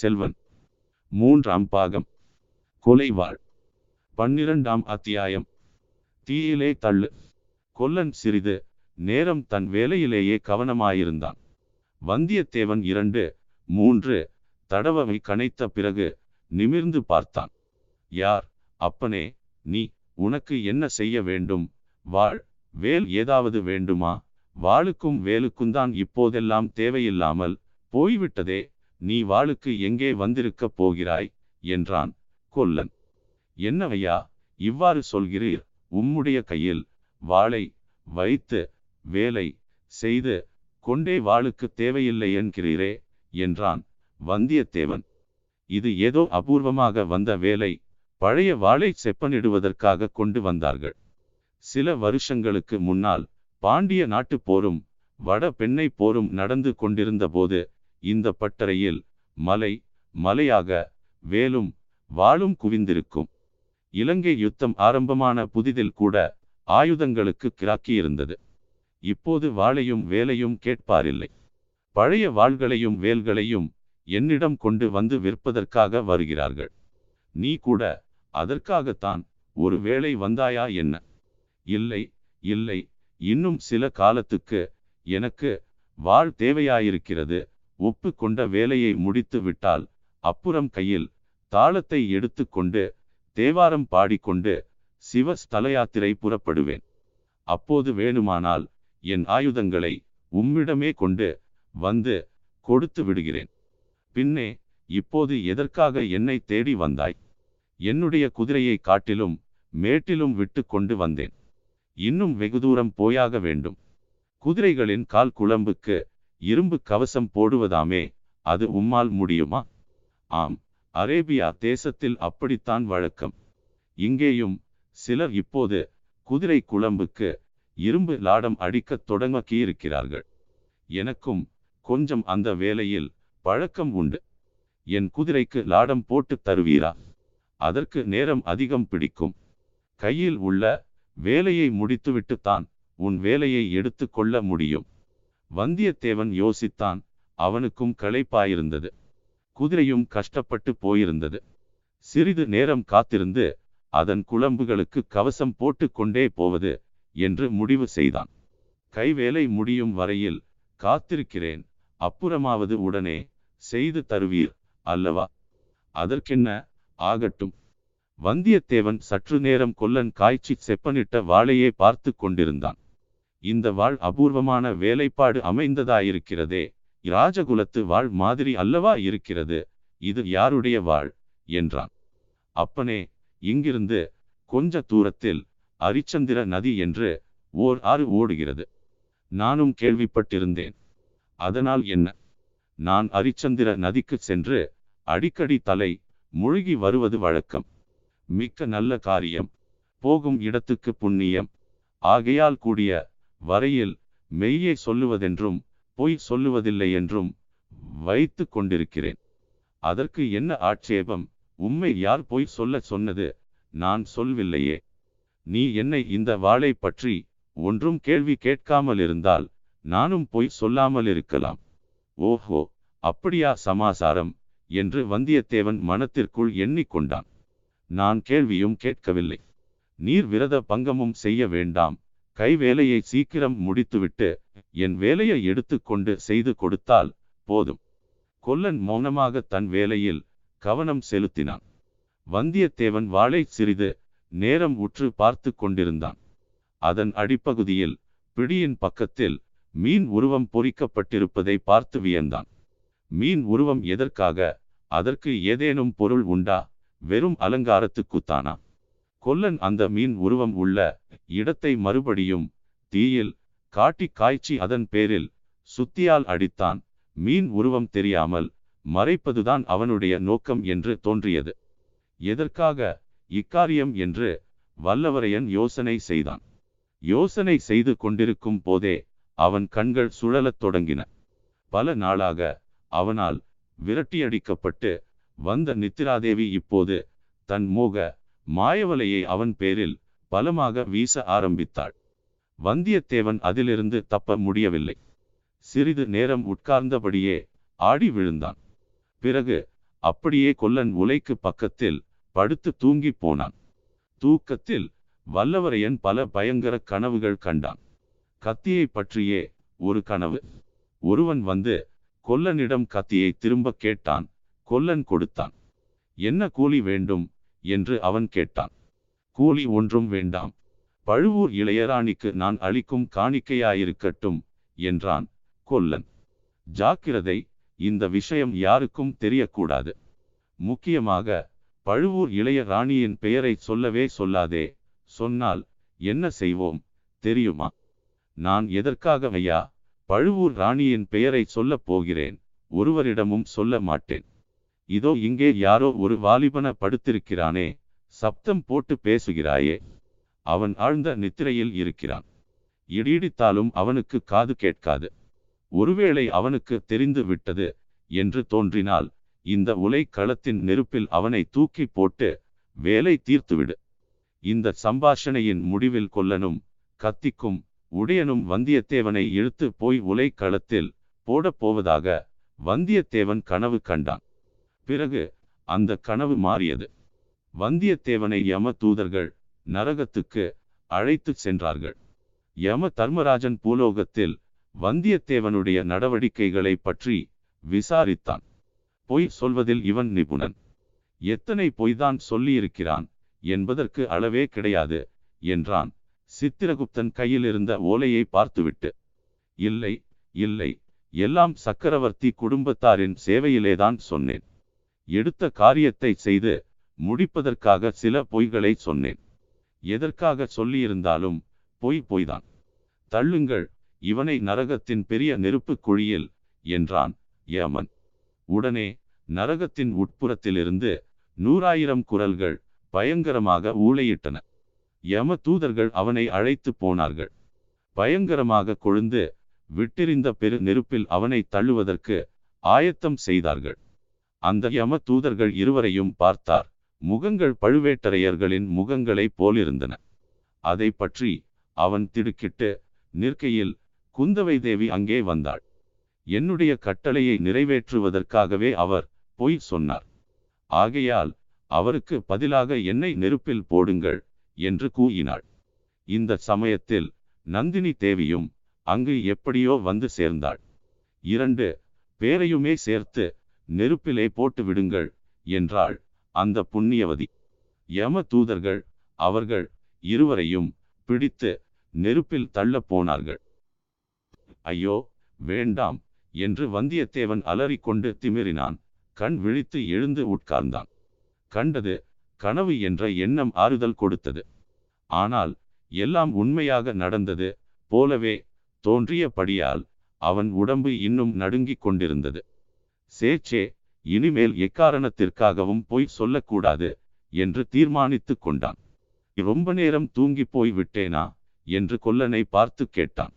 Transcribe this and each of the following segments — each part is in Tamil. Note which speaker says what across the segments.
Speaker 1: செல்வன். மூன்றாம் பாகம். கொலைவாள். பன்னிரண்டாம் அத்தியாயம். தீயிலே தள்ளு. கொல்லன் சிறிது நேரம் தன் வேலையிலேயே கவனமாயிருந்தான். வந்தியத்தேவன் இரண்டு மூன்று தடவை கனைத்த பிறகு நிமிர்ந்து பார்த்தான். யார்? அப்பனே நீ உனக்கு என்ன செய்ய வேண்டும்? வாழ் வேல் ஏதாவது வேண்டுமா? வாளுக்கும் வேலுக்கும்தான் இப்போதெல்லாம் தேவையில்லாமல் போய்விட்டதே நீ வாளுக்கு எங்கே வந்திருக்கப் போகிறாய்? என்றான் கொல்லன். என்னவையா இவ்வாறு சொல்கிறீர்? உம்முடைய கையில் வாளை வைத்து வேலை செய்து கொண்டே வாளுக்கு தேவையில்லை என்கிறீரே என்றான் வந்தியத்தேவன். இது ஏதோ அபூர்வமாக வந்த வேலை. பழைய வாளை செப்பனிடுவதற்காக கொண்டு வந்தார்கள். சில வருஷங்களுக்கு முன்னால் பாண்டிய நாட்டுப் போரும் வட பெண்ணை போரும் நடந்து கொண்டிருந்த போது இந்த பட்டறையில் மலை மலையாக வேலும் வாளும் குவிந்திருக்கும். இலங்கை யுத்தம் ஆரம்பமான புதிதில் கூட ஆயுதங்களுக்கு கிராக்கியிருந்தது. இப்போது வாளையும் வேலையும் கேட்பாரில்லை. பழைய வாள்களையும் வேல்களையும் என்னிடம் கொண்டு வந்து விற்பதற்காக வருகிறார்கள். நீ கூட அதற்காகத்தான் ஒரு வேளை வந்தாயா என்ன? இல்லை இல்லை இன்னும் சில காலத்துக்கு எனக்கு வாழ் தேவையாயிருக்கிறது. ஒப்பு கொண்ட வேலையை முடித்து விட்டால் அப்புறம் கையில் தாளத்தை எடுத்துக்கொண்டு தேவாரம் பாடிக்கொண்டு சிவ ஸ்தலயாத்திரை புறப்படுவேன். அப்போது வேணுமானால் என் ஆயுதங்களை உம்மிடமே கொண்டு வந்து கொடுத்து விடுகிறேன். பின்னே இப்போது எதற்காக என்னை தேடி வந்தாய்? என்னுடைய குதிரையை காட்டிலும் மேட்டிலும் விட்டு கொண்டு வந்தேன். இன்னும் வெகு தூரம் போயாக வேண்டும். குதிரைகளின் கால் குழம்புக்கு இரும்பு கவசம் போடுவதாமே அது உம்மால் முடியுமா? ஆம் அரேபியா தேசத்தில் அப்படித்தான் வழக்கம். இங்கேயும் சிலர் இப்போது குதிரை குழம்புக்கு இரும்பு லாடம் அடிக்கத் தொடங்கியிருக்கிறார்கள். எனக்கும் கொஞ்சம் அந்த வேலையில் பழக்கம் உண்டு. என் குதிரைக்கு லாடம் போட்டு தருவீரா? அதற்கு நேரம் அதிகம் பிடிக்கும். கையில் உள்ள வேலையை முடித்துவிட்டுத்தான் உன் வேலையை எடுத்து கொள்ள முடியும். வந்தியத்தேவன் யோசித்தான். அவனுக்கும் களைப்பாயிருந்தது. குதிரையும் கஷ்டப்பட்டு போயிருந்தது. சிறிது நேரம் காத்திருந்து அதன் குழம்புகளுக்கு கவசம் போட்டு கொண்டே போவது என்று முடிவு செய்தான். கைவேலை முடியும் வரையில் காத்திருக்கிறேன். அப்புறமாவது உடனே செய்து தருவீர் அல்லவா? அதற்கென்ன? ஆகட்டும் வந்தியத்தேவன் சற்று நேரம் கொல்லன் காய்ச்சி செப்பனிட்ட வாளையே பார்த்து கொண்டிருந்தான். இந்த வாழ் அபூர்வமான வேலைப்பாடு அமைந்ததாயிருக்கிறதே. இராஜகுலத்து வாழ் மாதிரி அல்லவா இருக்கிறது. இது யாருடைய வாழ்? என்றான். அப்பனே இங்கிருந்து கொஞ்ச தூரத்தில் அரிச்சந்திர நதி என்று ஓர் ஆறு ஓடுகிறது. நானும் கேள்விப்பட்டிருந்தேன். அதனால் என்ன? நான் அரிச்சந்திர நதிக்கு சென்று அடிக்கடி தலை முழுகி வருவது வழக்கம். மிக்க நல்ல காரியம். போகும் இடத்துக்கு புண்ணியம். ஆகையால் கூடிய வரையில் மெய்யை சொல்லுவதென்றும் பொய் சொல்லுவதில்லை என்றும் வைத்து கொண்டிருக்கிறேன். அதற்கு என்ன ஆட்சேபம்? உம்மை யார் பொய் சொல்ல சொன்னது? நான் சொல்வில்லையே. நீ என்னை இந்த வாளை பற்றி ஒன்றும் கேள்வி கேட்காமல் இருந்தால் நானும் பொய் சொல்லாமல் இருக்கலாம். ஓஹோ அப்படியா சமாசாரம்? என்று வந்தியத்தேவன் மனத்திற்குள் எண்ணிக்கொண்டான். நான் கேள்வியும் கேட்கவில்லை. நீர் விரத பங்கமும் செய்ய வேண்டாம். கை வேலையை சீக்கிரம் முடித்துவிட்டு என் வேலையை எடுத்துக்கொண்டு செய்து கொடுத்தால் போதும். கொல்லன் மௌனமாக தன் வேலையில் கவனம் செலுத்தினான். வந்தியத்தேவன் வாளை சிறிது நேரம் உற்று பார்த்து கொண்டிருந்தான். அதன் அடிப்பகுதியில் பிடியின் பக்கத்தில் மீன் உருவம் பொறிக்கப்பட்டிருப்பதை பார்த்து வியந்தான். மீன் உருவம் எதற்காக? அதற்கு ஏதேனும் பொருள் உண்டா? வெறும் அலங்காரத்துக்குத்தானா? கொல்லன் அந்த மீன் உருவம் உள்ள இடத்தை மறுபடியும் தீயில் காட்டி காய்ச்சி அதன் பேரில் சுத்தியால் அடித்தான். மீன் உருவம் தெரியாமல் மறைப்பதுதான் அவனுடைய நோக்கம் என்று தோன்றியது. எதற்காக? இக்காரியம் என்று வல்லவரையன் யோசனை செய்தான். யோசனை செய்து கொண்டிருக்கும் போதே அவன் கண்கள் சுழலத் தொடங்கின. பல நாளாக அவனால் விரட்டியடிக்கப்பட்டு வந்த நித்திராதேவி இப்போது தன் மோக மாயவலையை அவன் பேரில் பலமாக வீச ஆரம்பித்தாள். வந்தியத்தேவன் அதிலிருந்து தப்ப முடியவில்லை. சிறிது நேரம் உட்கார்ந்தபடியே ஆடி விழுந்தான். பிறகு அப்படியே கொல்லன் உலைக்கு பக்கத்தில் படுத்து தூங்கி போனான். தூக்கத்தில் வல்லவரையன் பல பயங்கர கனவுகள் கண்டான். கத்தியை பற்றியே ஒரு கனவு. ஒருவன் வந்து கொல்லனிடம் கத்தியை திரும்ப கேட்டான். கொல்லன் கொடுத்தான். என்ன கூலி வேண்டும்? என்று அவன் கேட்டான். கூலி ஒன்றும் வேண்டாம். பழுவூர் இளையராணிக்கு நான் அளிக்கும் காணிக்கையாயிருக்கட்டும் என்றான் கொல்லன். ஜாக்கிரதை இந்த விஷயம் யாருக்கும் தெரியக்கூடாது. முக்கியமாக பழுவூர் இளைய ராணியின் பெயரை சொல்லவே சொல்லாதே சொன்னால் என்ன செய்வோம் தெரியுமா? நான் எதற்காக ஐயா பழுவூர் ராணியின் பெயரை சொல்லப் போகிறேன் ஒருவரிடமும் சொல்ல மாட்டேன். இதோ இங்கே யாரோ ஒரு வாலிபன படுத்திருக்கிறானே சப்தம் போட்டு பேசுகிறாயே. அவன் ஆழ்ந்த நித்திரையில் இருக்கிறான். இடிடித்தாலும் அவனுக்கு காது கேட்காது. ஒருவேளை அவனுக்கு தெரிந்து விட்டது என்று தோன்றினால் இந்த உலை களத்தின் நெருப்பில் அவனை தூக்கி போட்டு வேலை தீர்த்துவிடு. இந்த சம்பாஷணையின் முடிவில் கொல்லனும் கத்திக்கும் உடையனும் வந்தியத்தேவனை இழுத்து போய் உலை களத்தில் போடப் போவதாக வந்தியத்தேவன் கனவு கண்டான். பிறகு அந்த கனவு மாறியது. வந்தியத்தேவனை யம தூதர்கள் நரகத்துக்கு அழைத்து சென்றார்கள். யம தர்மராஜன் பூலோகத்தில் வந்தியத்தேவனுடைய நடவடிக்கைகளை பற்றி விசாரித்தான். பொய் சொல்வதில் இவன் நிபுணன். எத்தனை பொய்தான் சொல்லியிருக்கிறான் என்பதற்கு அளவே கிடையாது என்றான். சித்திரகுப்தன் கையில் இருந்த ஓலையை பார்த்துவிட்டு இல்லை இல்லை எல்லாம் சக்கரவர்த்தி குடும்பத்தாரின் சேவையிலேதான் சொன்னேன். எடுத்த காரியத்தை செய்து முடிப்பதற்காக சில பொய்களை சொன்னேன். எதற்காக சொல்லியிருந்தாலும் பொய் பொய்தான். தள்ளுங்கள் இவனை நரகத்தின் பெரிய நெருப்பு குழியில் என்றான் யமன். உடனே நரகத்தின் உட்புறத்திலிருந்து நூறாயிரம் குரல்கள் பயங்கரமாக ஊளையிட்டன யம தூதர்கள் அவனை அழைத்து போனார்கள். பயங்கரமாக கொழுந்து விட்டிருந்த பெரு நெருப்பில் அவனை தள்ளுவதற்கு ஆயத்தம் செய்தார்கள். அந்த யம தூதர்கள் இருவரையும் பார்த்தார். முகங்கள் பழுவேட்டரையர்களின் முகங்களைப் போலிருந்தன. அதை பற்றி அவன் திடுக்கிட்டு நிற்கையில் குந்தவை தேவி அங்கே வந்தாள். என்னுடைய கட்டளையை நிறைவேற்றுவதற்காகவே அவர் பொய் சொன்னார். ஆகையால் அவருக்கு பதிலாக என்னை நெருப்பில் போடுங்கள் என்று கூறினாள். இந்த சமயத்தில் நந்தினி தேவியும் அங்கு எப்படியோ வந்து சேர்ந்தாள். இரண்டு பேரையுமே சேர்த்து நெருப்பிலே போட்டு விடுங்கள் என்றாள். அந்த புண்ணியவதி. யம தூதர்கள் அவர்கள் இருவரையும் பிடித்து நெருப்பில் தள்ளப் போனார்கள். ஐயோ வேண்டாம் என்று வந்தியத்தேவன் அலறிக்கொண்டு திமிரினான். கண் விழித்து எழுந்து உட்கார்ந்தான். கண்டது கனவு என்ற எண்ணம் ஆறுதல் கொடுத்தது. ஆனால் எல்லாம் உண்மையாக நடந்தது போலவே தோன்றியபடியால் அவன் உடம்பு இன்னும் நடுங்கிக் கொண்டிருந்தது. சேச்சே இனிமேல் எக்காரணத்திற்காகவும் பொய் சொல்லக்கூடாது என்று தீர்மானித்து கொண்டான். ரொம்ப நேரம் தூங்கி போய் விட்டேனா? என்று கொல்லனை பார்த்து கேட்டான்.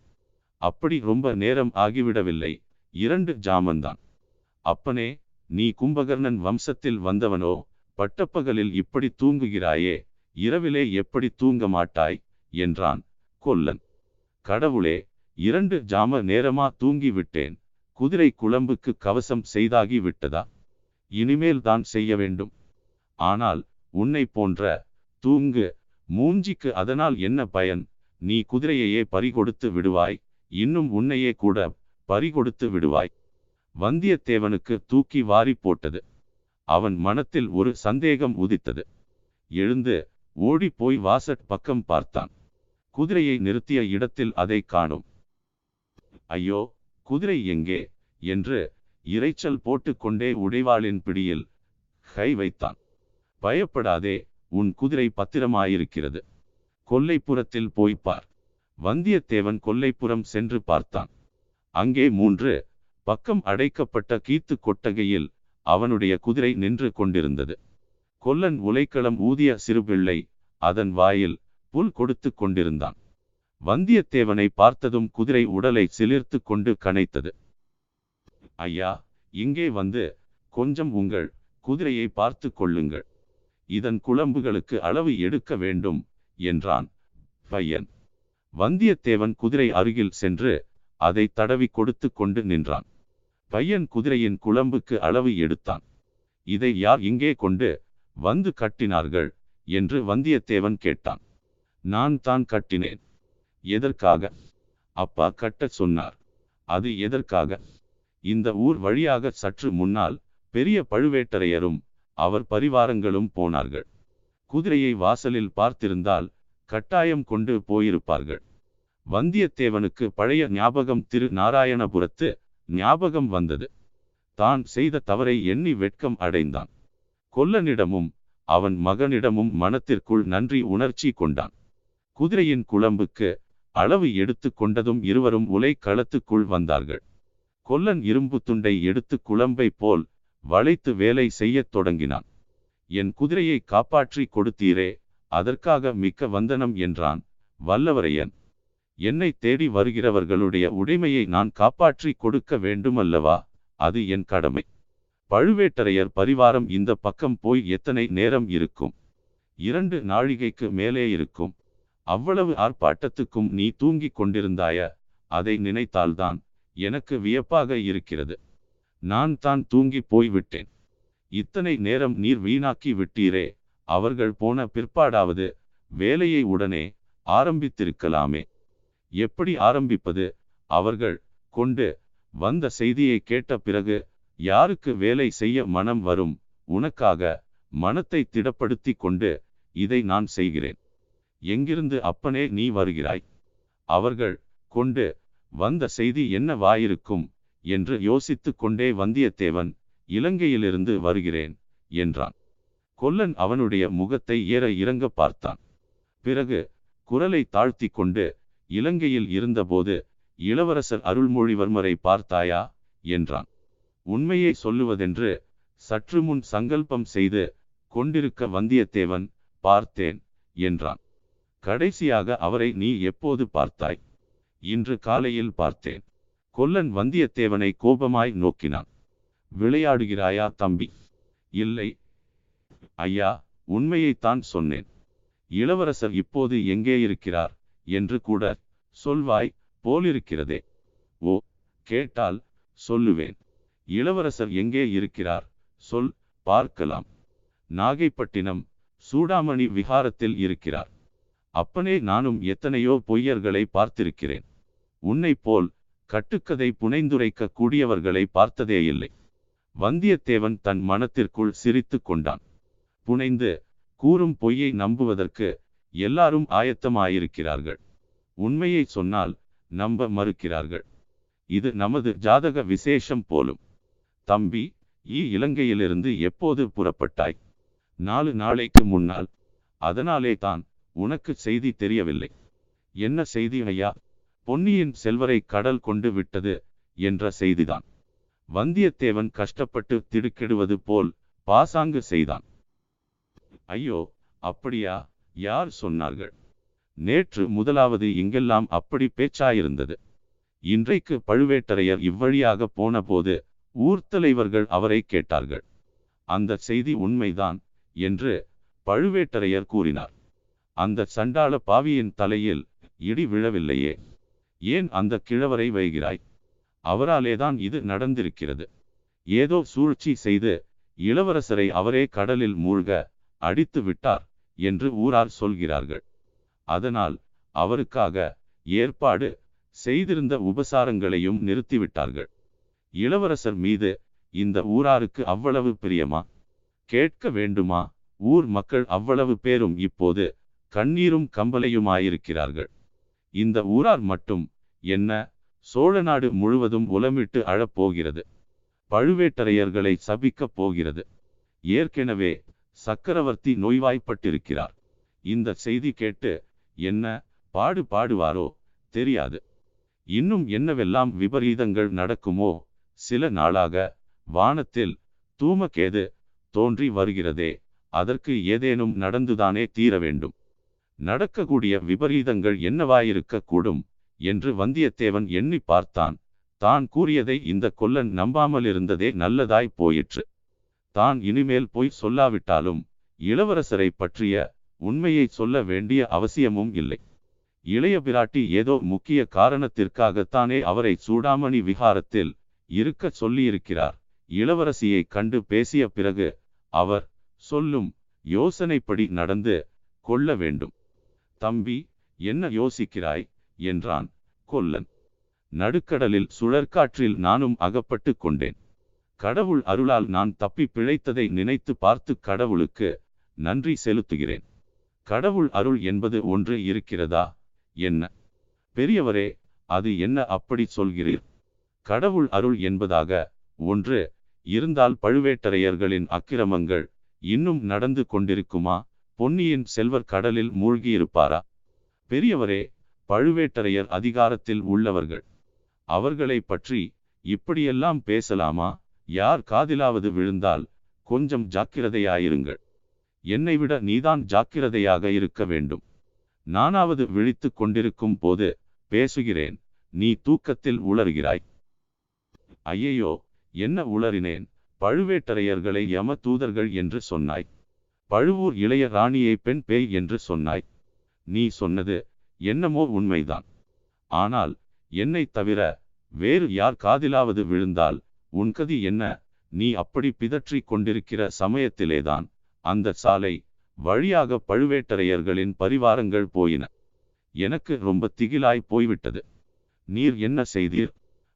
Speaker 1: அப்படி ரொம்ப நேரம் ஆகிவிடவில்லை. இரண்டு ஜாமந்தான். அப்பனே நீ கும்பகர்ணன் வம்சத்தில் வந்தவனோ? பட்டப்பகலில் இப்படி தூங்குகிறாயே? இரவிலே எப்படி தூங்க மாட்டாய்? என்றான் கொல்லன். கடவுளே இரண்டு ஜாம நேரமா தூங்கி விட்டேன். குதிரை குழம்புக்கு கவசம் செய்தாகி விட்டதா? இனிமேல் தான் செய்ய வேண்டும். ஆனால் உன்னை போன்ற தூங்கு மூஞ்சிக்கு அதனால் என்ன பயன்? நீ குதிரையையே பறிகொடுத்து விடுவாய் இன்னும் உன்னையே கூட பறிகொடுத்து விடுவாய். வந்தியத்தேவனுக்கு தூக்கி வாரி போட்டது. அவன் மனத்தில் ஒரு சந்தேகம் உதித்தது. எழுந்து ஓடிப்போய் போய் வாசட் பக்கம் பார்த்தான். குதிரையை நிறுத்திய இடத்தில் அதை காணும். ஐயோ குதிரை எங்கே? என்று இரைச்சல் போட்டுக்கொண்டே உடைவாளின் பிடியில் கை வைத்தான். பயப்படாதே உன் குதிரை பத்திரமாயிருக்கிறது. கொல்லைப்புறத்தில் போய் பார். வந்தியத்தேவன் கொல்லைப்புறம் சென்று பார்த்தான். அங்கே மூன்று பக்கம் அடைக்கப்பட்ட கீத்து கொட்டகையில் அவனுடைய குதிரை நின்று கொண்டிருந்தது. கொல்லன் உலைக்களம் ஊதிய சிறுபிள்ளை அதன் வாயில் புல் கொடுத்து கொண்டிருந்தான். வந்தியத்தேவனை பார்த்ததும் குதிரை உடலை சிலிர்த்து கொண்டு கனைத்தது. ஐயா இங்கே வந்து கொஞ்சம் உங்கள் குதிரையை பார்த்து கொள்ளுங்கள். இதன் குழம்புகளுக்கு அளவு எடுக்க வேண்டும் என்றான் பையன். வந்தியத்தேவன் குதிரை அருகில் சென்று அதை தடவி கொடுத்து கொண்டு நின்றான். பையன் குதிரையின் குழம்புக்கு அளவு எடுத்தான். இதை யார் இங்கே கொண்டு வந்து கட்டினார்கள் என்று வந்தியத்தேவன் கேட்டான். நான் தான் கட்டினேன். எதற்காக? அப்பா கட்டச் சொன்னார். அது எதற்காக? இந்த ஊர் வழியாக சற்று முன்னால் பெரிய பழுவேட்டரையரும் அவர் பரிவாரங்களும் போனார்கள். குதிரையை வாசலில் பார்த்திருந்தால் கட்டாயம் கொண்டு போயிருப்பார்கள். வந்தியத்தேவனுக்கு பழைய ஞாபகம் திரு நாராயணபுரத்து ஞாபகம் வந்தது. தான் செய்த தவறை எண்ணி வெட்கம் அடைந்தான். கொல்லனிடமும் அவன் மகனிடமும் மனத்திற்குள் நன்றி உணர்ச்சி கொண்டான். குதிரையின் குழம்புக்கு அளவு எடுத்து கொண்டதும் இருவரும் உலை களத்துக்குள் வந்தார்கள். கொல்லன் இரும்பு துண்டை எடுத்து குழம்பை போல் வளைத்து வேலை செய்யத் தொடங்கினான். என் குதிரையை காப்பாற்றி கொடுத்தீரே அதற்காக மிக்க வந்தனம் என்றான் வல்லவரையன். என்னை தேடி வருகிறவர்களுடைய உடைமையை நான் காப்பாற்றி கொடுக்க வேண்டுமல்லவா? அது என் கடமை. பழுவேட்டரையர் பரிவாரம் இந்த பக்கம் போய் எத்தனை நேரம் இருக்கும்? இரண்டு நாழிகைக்கு மேலே இருக்கும். அவ்வளவு ஆர்ப்பாட்டத்துக்கும் நீ தூங்கிக் கொண்டிருந்தாய அதை நினைத்தால்தான் எனக்கு வியப்பாக இருக்கிறது. நான் தான் தூங்கி போய்விட்டேன். இத்தனை நேரம் நீர் வீணாக்கி விட்டீரே அவர்கள் போன பிற்பாடாவது வேலையை உடனே ஆரம்பித்திருக்கலாமே. எப்படி ஆரம்பிப்பது? அவர்கள் கொண்டு வந்த செய்தியை கேட்ட பிறகு யாருக்கு வேலை செய்ய மனம் வரும்? உனக்காக மனத்தை திடப்படுத்தி கொண்டு இதை நான் செய்கிறேன். எங்கிருந்து அப்பனே நீ வருகிறாய்? அவர்கள் கொண்டு வந்த செய்தி என்னவாயிருக்கும் என்று யோசித்து கொண்டே வந்தியத்தேவன் இலங்கையிலிருந்து வருகிறேன் என்றான். கொல்லன் அவனுடைய முகத்தை ஏற இறங்க பார்த்தான். பிறகு குரலை தாழ்த்தி கொண்டு இலங்கையில் இருந்தபோது இளவரசர் அருள்மொழிவர்மரை பார்த்தாயா? என்றான். உண்மையை சொல்லுவதென்று சற்று முன் சங்கல்பம் செய்து கொண்டிருக்க வந்தியத்தேவன் பார்த்தேன் என்றான். கடைசியாக அவரை நீ எப்போது பார்த்தாய்? இன்று காலையில் பார்த்தேன். கொல்லன் வந்தியத்தேவனை கோபமாய் நோக்கினான். விளையாடுகிறாயா தம்பி? இல்லை. ஐயா உண்மையைத்தான் சொன்னேன். இளவரசர் இப்போது எங்கே இருக்கிறார் என்று கூட சொல்வாய் போலிருக்கிறதே. ஓ கேட்டால் சொல்லுவேன். இளவரசர் எங்கே இருக்கிறார்? சொல் பார்க்கலாம். நாகைப்பட்டினம் சூடாமணி விகாரத்தில் இருக்கிறார். அப்பனே நானும் எத்தனையோ பொய்யர்களை பார்த்திருக்கிறேன். உன்னைப் போல் கட்டுக்கதை புனைந்துரைக்க கூடியவர்களை பார்த்ததே இல்லை. வந்தியத்தேவன் தன் மனத்திற்குள் சிரித்து கொண்டான். புனைந்து கூறும் பொய்யை நம்புவதற்கு எல்லாரும் ஆயத்தமாயிருக்கிறார்கள். உண்மையை சொன்னால் நம்ப மறுக்கிறார்கள். இது நமது ஜாதக விசேஷம் போலும். தம்பி ஈ இலங்கையிலிருந்து எப்போது புறப்பட்டாய்? நாலு நாளைக்கு முன்னால். அதனாலே தான் உனக்கு செய்தி தெரியவில்லை. என்ன செய்தி ஐயா? பொன்னியின் செல்வரை கடல் கொண்டு விட்டது என்ற செய்திதான். வந்தியத்தேவன் கஷ்டப்பட்டு திடுக்கிடுவது போல் பாசாங்கு செய்தான். ஐயோ அப்படியா? யார் சொன்னார்கள்? நேற்று முதலாவது இங்கெல்லாம் அப்படி பேச்சாயிருந்தது. இன்றைக்கு பழுவேட்டரையர் இவ்வழியாக போனபோது ஊர்தலைவர்கள் அவரை கேட்டார்கள். அந்த செய்தி உண்மைதான் என்று பழுவேட்டரையர் கூறினார். அந்த சண்டாள பாவியின் தலையில் இடி விழவில்லையே. ஏன் அந்த கிழவரை வைகிறாய்? அவராலேதான் இது நடந்திருக்கிறது. ஏதோ சூழ்ச்சி செய்து இளவரசரை அவரே கடலில் மூழ்க அடித்து விட்டார் என்று ஊரார் சொல்கிறார்கள். அதனால் அவருக்காக ஏற்பாடு செய்திருந்த உபசாரங்களையும் நிறுத்திவிட்டார்கள். இளவரசர் மீது இந்த ஊராருக்கு அவ்வளவு பிரியமா? கேட்க வேண்டுமா? ஊர் மக்கள் அவ்வளவு பேரும் இப்போது கண்ணீரும் கம்பலையுமாயிருக்கிறார்கள். இந்த ஊரார் மட்டும் என்ன? சோழநாடு முழுவதும் உலமிட்டு அழப்போகிறது. பழுவேட்டரையர்களை சபிக்கப் போகிறது. ஏற்கெனவே சக்கரவர்த்தி நோய்வாய்ப்பட்டிருக்கிறார். இந்த செய்தி கேட்டு என்ன பாடு பாடுவாரோ தெரியாது. இன்னும் என்னவெல்லாம் விபரீதங்கள் நடக்குமோ சில நாளாக வானத்தில் தூமக்கேது தோன்றி வருகிறதே அதற்கு ஏதேனும் நடந்துதானே தீர வேண்டும். நடக்கக்கூடிய விபரீதங்கள் என்னவாயிருக்க கூடும் என்று வந்தியத்தேவன் எண்ணி பார்த்தான். தான் கூறியதை இந்த கொல்லன் நம்பாமலிருந்ததே நல்லதாய் போயிற்று. தான் இனிமேல் போய் சொல்லாவிட்டாலும் இளவரசரை பற்றிய உண்மையை சொல்ல வேண்டிய அவசியமும் இல்லை. இளைய பிராட்டி ஏதோ முக்கிய காரணத்திற்காகத்தானே அவரை சூடாமணி விகாரத்தில் இருக்க சொல்லியிருக்கிறார். இளவரசியை கண்டு பேசிய பிறகு அவர் சொல்லும் யோசனைப்படி நடந்து கொள்ள வேண்டும். தம்பி என்ன யோசிக்கிறாய்? என்றான். கொல்லன். நடுக்கடலில் சுழற்காற்றில் நானும் அகப்பட்டு கொண்டேன். கடவுள் அருளால் நான் தப்பி பிழைத்ததை நினைத்து பார்த்து கடவுளுக்கு நன்றி செலுத்துகிறேன். கடவுள் அருள் என்பது ஒன்று இருக்கிறதா? என்ன? பெரியவரே அது என்ன அப்படி சொல்கிறீர்? கடவுள் அருள் என்பதாக ஒன்று இருந்தால் பழுவேட்டரையர்களின் அக்கிரமங்கள் இன்னும் நடந்து கொண்டிருக்குமா? பொன்னியின் செல்வர் கடலில் மூழ்கியிருப்பாரா? பெரியவரே பழுவேட்டரையர் அதிகாரத்தில் உள்ளவர்கள். அவர்களை பற்றி இப்படியெல்லாம் பேசலாமா? யார் காதிலாவது விழுந்தால் கொஞ்சம் ஜாக்கிரதையாயிருங்கள். என்னை விட நீதான் ஜாக்கிரதையாக இருக்க வேண்டும். நானாவது விழித்து கொண்டிருக்கும் போது பேசுகிறேன் நீ தூக்கத்தில் உளறுகிறாய் ஐயையோ என்ன உளறினேன்? பழுவேட்டரையர்களை யம தூதர்கள் என்று சொன்னாய். பழுவூர் இளைய ராணியை பெண் பேய் என்று சொன்னாய். நீ சொன்னது என்னமோ உண்மைதான். ஆனால் என்னை தவிர வேறு யார் காதிலாவது விழுந்தால் உன் கதி என்ன? நீ அப்படி பிதற்றி கொண்டிருக்கிற சமயத்திலேதான் அந்த சாலை வழியாக பழுவேட்டரையர்களின் பரிவாரங்கள் போயின. எனக்கு ரொம்ப திகிலாய் போய்விட்டது. நீர் என்ன செய்தீர்?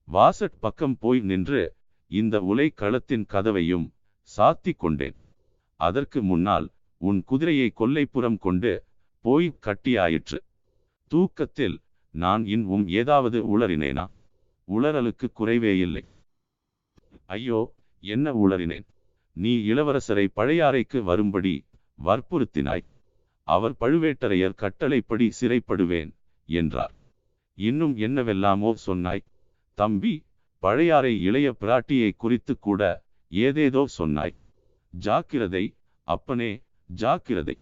Speaker 1: வாசட் பக்கம் போய் நின்று இந்த உலை களத்தின் கதவையும் சாத்தி கொண்டேன். அதற்கு முன்னால் உன் குதிரையை கொல்லைப்புறம் கொண்டு போய் கட்டியாயிற்று. தூக்கத்தில் நான் இன்னும் ஏதாவது உளறினேனா? உளறலுக்கு குறைவே இல்லை. ஐயோ என்ன உளறினேன்? நீ இளவரசரை பழையாறைக்கு வரும்படி வற்புறுத்தினாய். அவர் பழுவேட்டரையர் கட்டளைப்படி சிறைப்படுவேன் என்றார். இன்னும் என்னவெல்லாமோ சொன்னாய். தம்பி பழையாறை இளைய பிராட்டியை குறித்து கூட ஏதேதோ சொன்னாய். ஜாக்கிரதை அப்பனே ஜாக்கிரதை.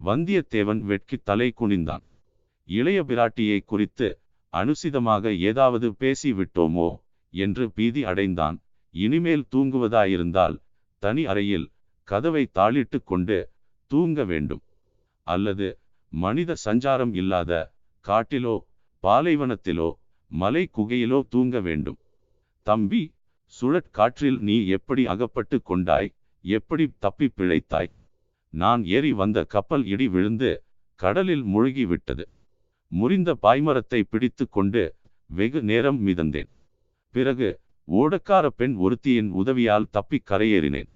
Speaker 1: வந்தியத்தேவன் வெட்கி தலை குனிந்தான். இளைய பிராட்டியை குறித்து அனுசிதமாக ஏதாவது பேசிவிட்டோமோ என்று பீதி அடைந்தான். இனிமேல் தூங்குவதாயிருந்தால் தனி அறையில் கதவை தாளிட்டு கொண்டு தூங்க வேண்டும். அல்லது மனித சஞ்சாரம் இல்லாத காட்டிலோ பாலைவனத்திலோ மலை குகையிலோ தூங்க வேண்டும். தம்பி சுழற்காற்றில் நீ எப்படி அகப்பட்டு கொண்டாய்? எப்படி தப்பி பிழைத்தாய்? நான் ஏறி வந்த கப்பல் இடி விழுந்து கடலில் மூழ்கி விட்டது முறிந்த பாய்மரத்தை பிடித்து கொண்டு வெகு நேரம் மிதந்தேன். பிறகு ஓடக்கார பெண் ஒருத்தியின் உதவியால் தப்பி கரையேறினேன்.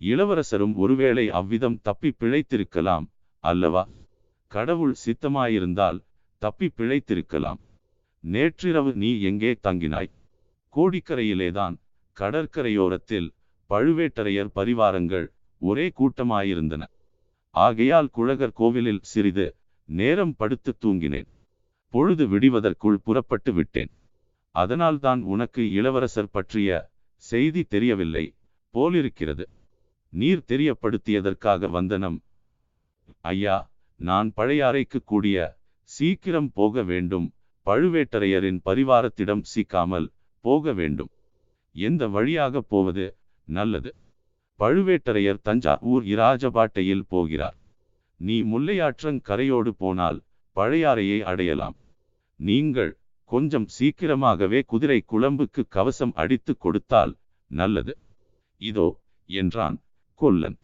Speaker 1: இளவரசரும் ஒருவேளை அவ்விதம் தப்பி பிழைத்திருக்கலாம் அல்லவா? கடவுள் சித்தமாயிருந்தால் தப்பி பிழைத்திருக்கலாம். நேற்றிரவு நீ எங்கே தங்கினாய்? கோடிக்கரையிலேதான் கடற்கரையோரத்தில் பழுவேட்டரையர் பரிவாரங்கள் ஒரே கூட்டமாயிருந்தன. ஆகையால் குழகர் கோவிலில் சிறிது நேரம் படுத்து தூங்கினேன். பொழுது விடிவதற்குள் புறப்பட்டு விட்டேன். அதனால்தான் உனக்கு இளவரசர் பற்றிய செய்தி தெரியவில்லை போலிருக்கிறது. நீர் தெரியப்படுத்தியதற்காக வந்தனம். ஐயா நான் பழையாறைக்கு கூடிய சீக்கிரம் போக வேண்டும். பழுவேட்டரையரின் பரிவாரத்திடம் சீக்காமல் போக வேண்டும். எந்த வழியாக போவது நல்லது. பழுவேட்டரையர் தஞ்சாவூர் இராஜபாட்டையில் போகிறார். நீ முல்லையாற்றங் கரையோடு போனால் பழையாறையை அடையலாம். நீங்கள் கொஞ்சம் சீக்கிரமாகவே குதிரை குழம்புக்கு கவசம் அடித்து கொடுத்தால் நல்லது. இதோ என்றான் கொல்லன்.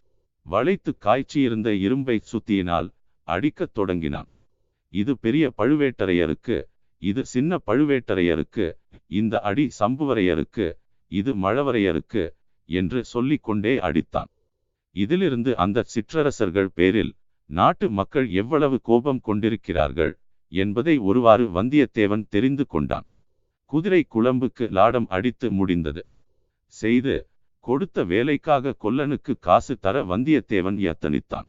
Speaker 1: வளைத்து காய்ச்சியிருந்த இரும்பை சுத்தியினால் அடிக்கத் தொடங்கினான். இது பெரிய பழுவேட்டரையருக்கு இது சின்ன பழுவேட்டரையருக்கு இந்த அடி சம்புவரையருக்கு இது மழவரையருக்கு என்று சொல்லிக்கொண்டே அடித்தான். இதிலிருந்து அந்த சிற்றரசர்கள் பேரில் நாட்டு மக்கள் எவ்வளவு கோபம் கொண்டிருக்கிறார்கள் என்பதை ஒருவாறு வந்தியத்தேவன் தெரிந்து கொண்டான். குதிரை குழம்புக்கு லாடம் அடித்து முடிந்தது. செய்து கொடுத்த வேலைக்காக கொல்லனுக்கு காசு தர வந்தியத்தேவன் யத்தனித்தான்.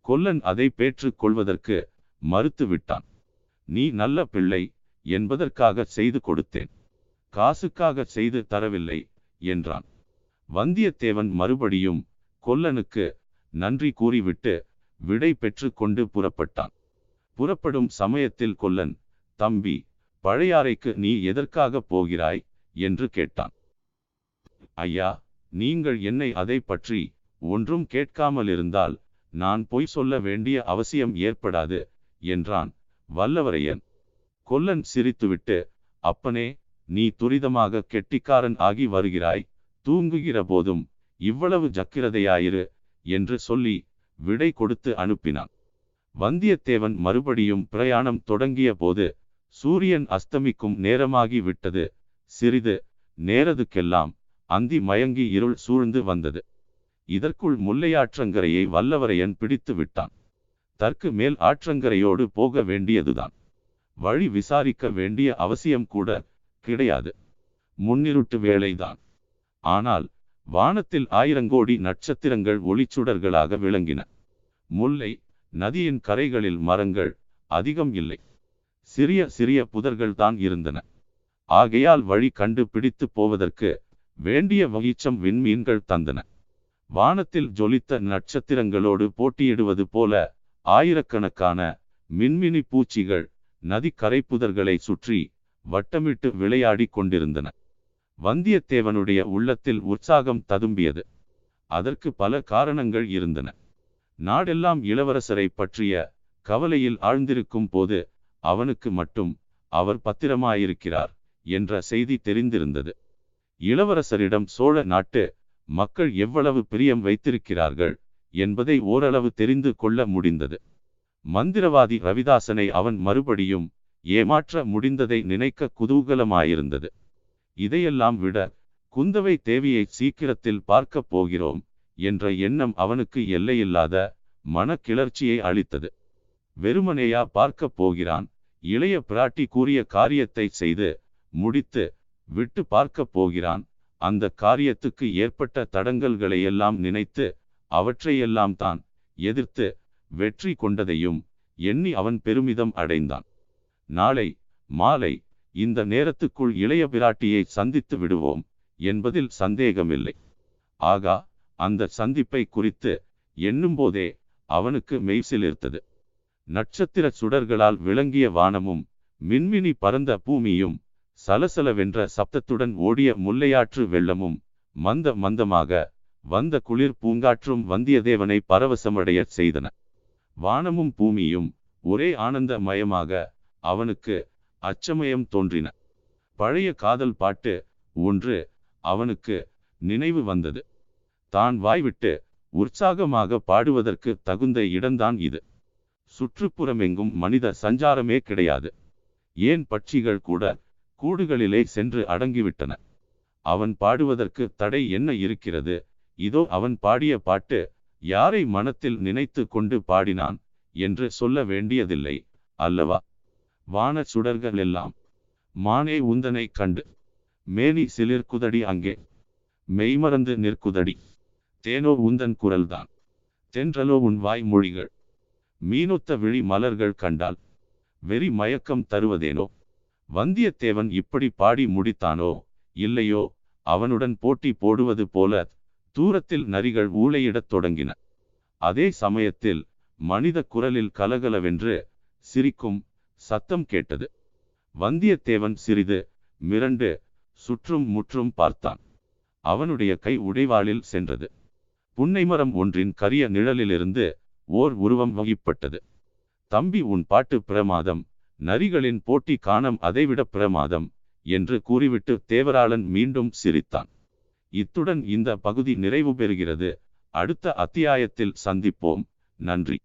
Speaker 1: கொல்லன் அதை பெற்றுக் கொள்வதற்கு மறுத்து விட்டான். நீ நல்ல பிள்ளை என்பதற்காக செய்து கொடுத்தேன். காசுக்காக செய்து தரவில்லை என்றான். வந்தியத்தேவன் மறுபடியும் கொல்லனுக்கு நன்றி கூறிவிட்டு விடை பெற்று கொண்டு புறப்பட்டான். புறப்படும் சமயத்தில் கொல்லன் தம்பி பழையாறைக்கு நீ எதற்காக போகிறாய்? என்று கேட்டான். ஐயா நீங்கள் என்னை அதை பற்றி ஒன்றும் கேட்காமல் இருந்தால் நான் பொய் சொல்ல வேண்டிய அவசியம் ஏற்படாது என்றான் வல்லவரையன். கொல்லன் சிரித்துவிட்டு அப்பனே நீ துரிதமாக கெட்டிக்காரன் ஆகி வருகிறாய் தூங்குகிற போதும் இவ்வளவு ஜக்கிரதையாயிரு என்று சொல்லி விடை கொடுத்து அனுப்பினான். வந்தியத்தேவன் மறுபடியும் பிரயாணம் தொடங்கிய போது சூரியன் அஸ்தமிக்கும் நேரமாகி விட்டது. சிறிது நேரதுக்கெல்லாம் அந்தி மயங்கி இருள் சூழ்ந்து வந்தது. இதற்குள் முல்லையாற்றங்கரையை வல்லவரையன் பிடித்து விட்டான். தற்கு மேல் ஆற்றங்கரையோடு போக வேண்டியதுதான். வழி விசாரிக்க வேண்டிய அவசியம் கூட கிடையாது. முன்னிருட்டு வேலைதான். ஆனால் வானத்தில் ஆயிரங்கோடி நட்சத்திரங்கள் ஒளிச்சுடர்களாக விளங்கின. முல்லை நதியின் கரைகளில் மரங்கள் அதிகம் இல்லை. சிறிய சிறிய புதர்கள் தான் இருந்தன. ஆகையால் வழி கண்டு பிடித்து போவதற்கு வேண்டிய வகிச்சம் விண்மீன்கள் தந்தன. வானத்தில் ஜொலித்த நட்சத்திரங்களோடு போட்டியிடுவது போல ஆயிரக்கணக்கான மின்மினி பூச்சிகள் நதி கரைப்புதர்களை சுற்றி வட்டமிட்டு விளையாடி கொண்டிருந்தன. வந்தியத்தேவனுடைய உள்ளத்தில் உற்சாகம் ததும்பியது. அதற்கு பல காரணங்கள் இருந்தன. நாடெல்லாம் இளவரசரை பற்றிய கவலையில் ஆழ்ந்திருக்கும் போது அவனுக்கு மட்டும் அவர் பத்திரமாயிருக்கிறார் என்ற செய்தி தெரிந்திருந்தது. இளவரசரிடம் சோழ நாட்டு மக்கள் எவ்வளவு பிரியம் வைத்திருக்கிறார்கள் என்பதை ஓரளவு தெரிந்து கொள்ள முடிந்தது. மந்திரவாதி ரவிதாசனை அவன் மறுபடியும் ஏமாற்ற முடிந்ததை நினைக்க குதூகலமாயிருந்தது. இதையெல்லாம் விட குந்தவை தேவியை சீக்கிரத்தில் பார்க்கப் போகிறோம் என்ற எண்ணம் அவனுக்கு எல்லையில்லாத மனக்கிளர்ச்சியை அளித்தது. வெறுமனேயா பார்க்கப் போகிறான். இளைய பிராட்டி கூறிய காரியத்தை செய்து முடித்து விட்டு பார்க்கப் போகிறான். அந்த காரியத்துக்கு ஏற்பட்ட தடங்கல்களை எல்லாம் நினைத்து அவற்றையெல்லாம் தான் எதிர்த்து வெற்றி கொண்டதையும் எண்ணி அவன் பெருமிதம் அடைந்தான். நாளை மாலை இந்த நேரத்துக்குள் இளைய பிராட்டியை சந்தித்து விடுவோம் என்பதில் சந்தேகமில்லை. ஆகா அந்த சந்திப்பை குறித்து எண்ணும்போதே அவனுக்கு மெய்சிலிர்த்தது. நட்சத்திர சுடர்களால் விளங்கிய வானமும் மின்மினி பரந்த பூமியும் சலசலவென்ற சப்தத்துடன் ஓடிய முல்லையாற்று வெள்ளமும் மந்த மந்தமாக வந்த குளிர் பூங்காற்றும் வந்தியத்தேவனை பரவசமடையச் செய்தன. வானமும் பூமியும் ஒரே ஆனந்த மயமாக அவனுக்கு அச்சமயம் தோன்றின. பழைய காதல் பாட்டு ஒன்று அவனுக்கு நினைவு வந்தது. தான் வாய்விட்டு உற்சாகமாக பாடுவதற்கு தகுந்த இடம்தான் இது. சுற்றுப்புறமெங்கும் மனித சஞ்சாரமே கிடையாது. ஏன் பட்சிகள் கூட கூடுகளிலே சென்று அடங்கிவிட்டன? அவன் பாடுவதற்கு தடை என்ன இருக்கிறது? இதோ அவன் பாடிய பாட்டு யாரை மனத்தில் நினைத்து கொண்டு பாடினான் என்று சொல்ல வேண்டியதில்லை அல்லவா? வான சுடர்கள் எல்லாம் மானே உந்தனை கண்டு மேனி சிலிர்க்குதடி அங்கே. மெய்மறந்து நிற்குதடி தேனோ உந்தன் குரல்தான். தென்றலோ உன் வாய் மொழிகள். மீனொத்த விழி மலர்கள் கண்டால் வெறி மயக்கம் தருவதேனோ? வந்தியத்தேவன் இப்படி பாடி முடித்தானோ? இல்லையோ அவனுடன் போட்டி போடுவது போல தூரத்தில் நரிகள் ஊளையிடத் தொடங்கின. அதே சமயத்தில் மனித குரலில் கலகலவென்று சிரிக்கும் சத்தம் கேட்டது. வந்தியத்தேவன் சிறிது மிரண்டு சுற்றும் முற்றும் பார்த்தான். அவனுடைய கை உடைவாளில் சென்றது. புன்னைமரம் ஒன்றின் கரிய நிழலிலிருந்து ஓர் உருவம் வகிப்பட்டது. தம்பி உன் பாட்டு பிரமாதம் நரிகளின் போட்டி காணம் அதைவிட பிரமாதம் என்று கூறிவிட்டு தேவராளன் மீண்டும் சிரித்தான். இத்துடன் இந்த பகுதி நிறைவு பெறுகிறது. அடுத்த அத்தியாயத்தில் சந்திப்போம். நன்றி.